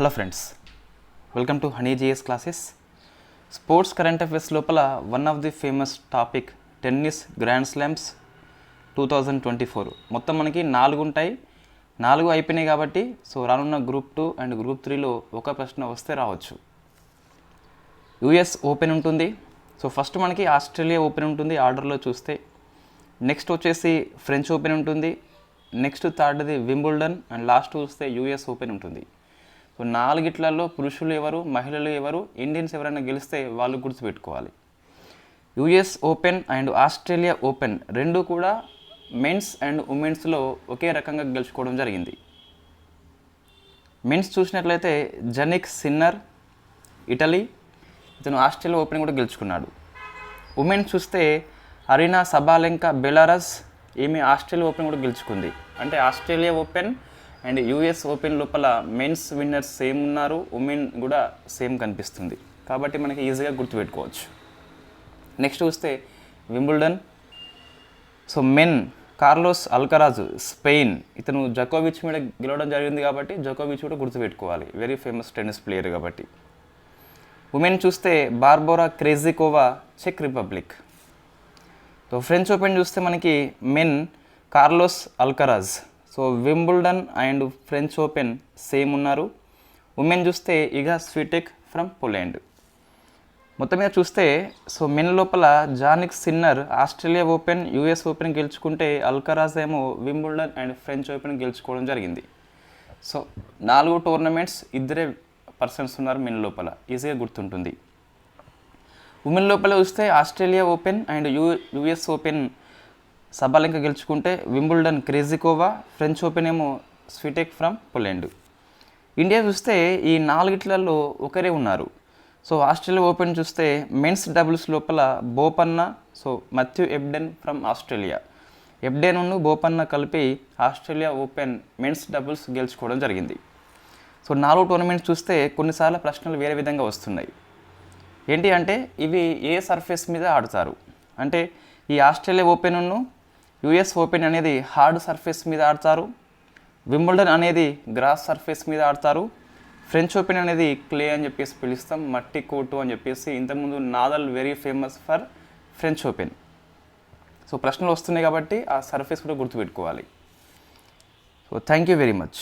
Hello friends welcome to honey GS classes. Sports current affairs లోపల one of the famous topic tennis grand slams two thousand twenty four. మొత్తం మనకి నాలుగు ఉంటాయి. నాలుగు అయిపోయినాయి కాబట్టి సో రానున్న గ్రూప్ టూ అండ్ గ్రూప్ త్రీలో ఒక ప్రశ్న వస్తే రావచ్చు. యుఎస్ ఓపెన్ ఉంటుంది. సో ఫస్ట్ మనకి ఆస్ట్రేలియా ఓపెన్ ఉంటుంది ఆర్డర్లో చూస్తే. నెక్స్ట్ వచ్చేసి ఫ్రెంచ్ ఓపెన్ ఉంటుంది. నెక్స్ట్ థర్డ్ది వింబుల్డన్ అండ్ లాస్ట్ చూస్తే యూఎస్ ఓపెన్ ఉంటుంది. సో నాలుగిట్లలో పురుషులు ఎవరు మహిళలు ఎవరు ఇండియన్స్ ఎవరైనా గెలిస్తే వాళ్ళు గుర్తుపెట్టుకోవాలి. US open and Australia open రెండు కూడా మెన్స్ అండ్ ఉమెన్స్లో ఒకే రకంగా గెలుచుకోవడం జరిగింది. మెన్స్ చూసినట్లయితే జనిక్ సిన్నర్ ఇటలీ ఇతను ఆస్ట్రేలియా ఓపెన్ కూడా గెలుచుకున్నాడు. ఉమెన్ చూస్తే అరీనా సబాలెంకా బెలారస్ ఈమె ఆస్ట్రేలియా ఓపెన్ కూడా గెలుచుకుంది. అంటే Australia open and US open లోపల మెన్స్ విన్నర్స్ సేమ్ ఉన్నారు ఉమెన్ కూడా సేమ్ కనిపిస్తుంది. కాబట్టి మనకి ఈజీగా గుర్తుపెట్టుకోవచ్చు. నెక్స్ట్ చూస్తే Wimbledon. So men Carlos Alcaraz Spain. ఇతను జకోవిచ్ మీద గెలవడం జరిగింది కాబట్టి జకోవిచ్ కూడా గుర్తుపెట్టుకోవాలి. వెరీ ఫేమస్ టెన్నిస్ ప్లేయర్ కాబట్టి. ఉమెన్ చూస్తే బార్బోరా క్రేజికోవా చెక్ రిపబ్లిక్ సో ఫ్రెంచ్ ఓపెన్ చూస్తే మనకి men Carlos Alcaraz. So Wimbledon and French Open same ఉన్నారు. ఉమెన్ చూస్తే ఇగా స్వీటెక్ ఫ్రమ్ పోలాండ్. మొత్తం మీద చూస్తే సో మెన్ లోపల Jannik Sinner Australia open US open గెలుచుకుంటే Alcaraz ఏమో వింబుల్డన్ అండ్ ఫ్రెంచ్ ఓపెన్ గెలుచుకోవడం జరిగింది. సో నాలుగు టోర్నమెంట్స్ ఇద్దరే పర్సన్స్ ఉన్నారు మెన్ లోపల. ఈజీగా గుర్తుంటుంది. ఉమెన్ లోపల చూస్తే Australia Open and U US Open Sabalenka గెలుచుకుంటే Wimbledon Krejcikova French Open ఏమో స్వీటెక్ ఫ్రమ్ పోలాండ్. ఇండియా చూస్తే ఈ నాలుగిట్లలో ఒకరే ఉన్నారు. సో ఆస్ట్రేలియా ఓపెన్ చూస్తే మెన్స్ డబుల్స్ లోపల Bopanna so Matthew Ebden from Australia. ఎబ్డెన్ను Bopanna కలిపి ఆస్ట్రేలియా ఓపెన్ మెన్స్ డబుల్స్ గెలుచుకోవడం జరిగింది. సో నాలుగు టోర్నమెంట్స్ చూస్తే కొన్నిసార్లు ప్రశ్నలు వేరే విధంగా వస్తున్నాయి. ఏంటి అంటే ఇవి ఏ సర్ఫేస్ మీద ఆడతారు? అంటే ఈ ఆస్ట్రేలియా ఓపెన్ను యుఎస్ ఓపెన్ అనేది హార్డ్ సర్ఫేస్ మీద ఆడతారు. వింబుల్డన్ అనేది గ్రాస్ సర్ఫేస్ మీద ఆడతారు. ఫ్రెంచ్ ఓపెన్ అనేది క్లే అని చెప్పేసి పిలుస్తాం మట్టి కోటు అని చెప్పేసి. ఇంతకుముందు Nadal very famous for French open. So ప్రశ్నలు వస్తున్నాయి కాబట్టి ఆ సర్ఫేస్ కూడా గుర్తుపెట్టుకోవాలి. So thank you very much.